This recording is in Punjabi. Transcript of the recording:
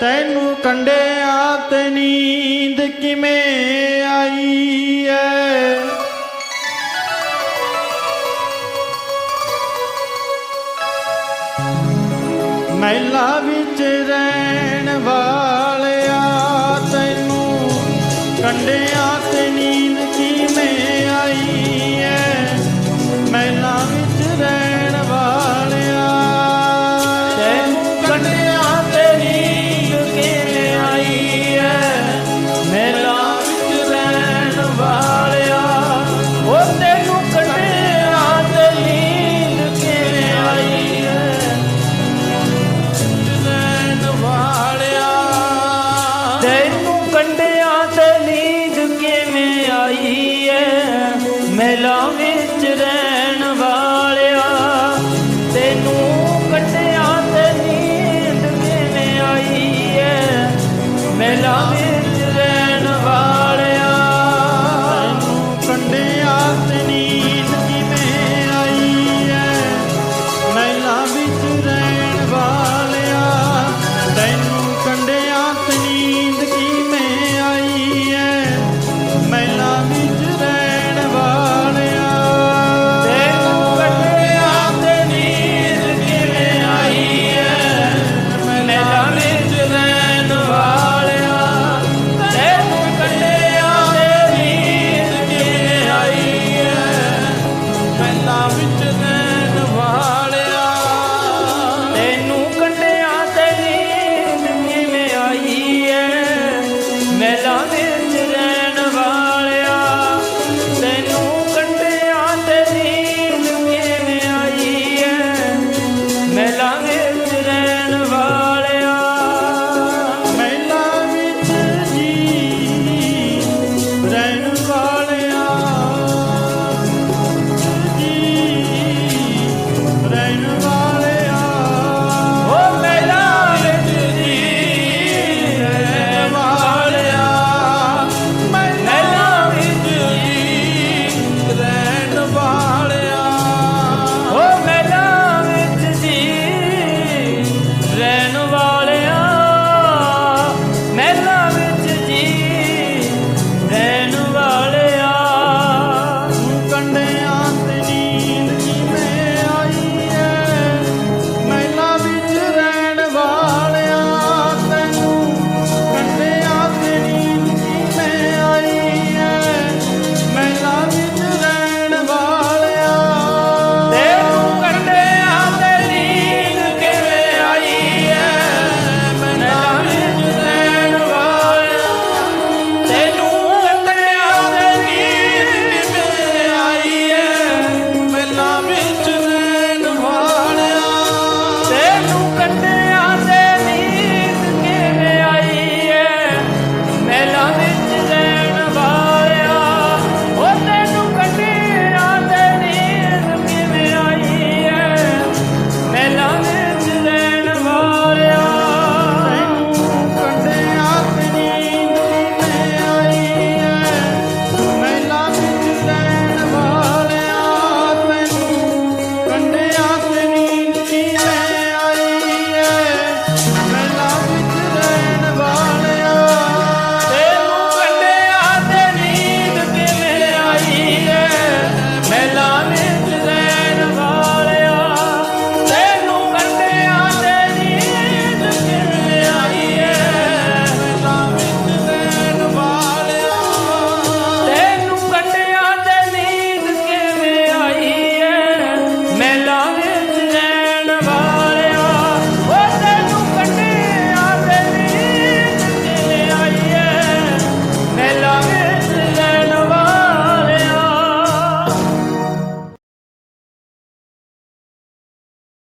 ਤੈਨੂੰ ਕੰਡਿਆ ਤੇ ਨੀਂਦ ਕਿਵੇਂ ਆਈ ਐ? ਮਹਿਲਾ ਵਿੱਚ ਰਹਿ long Selam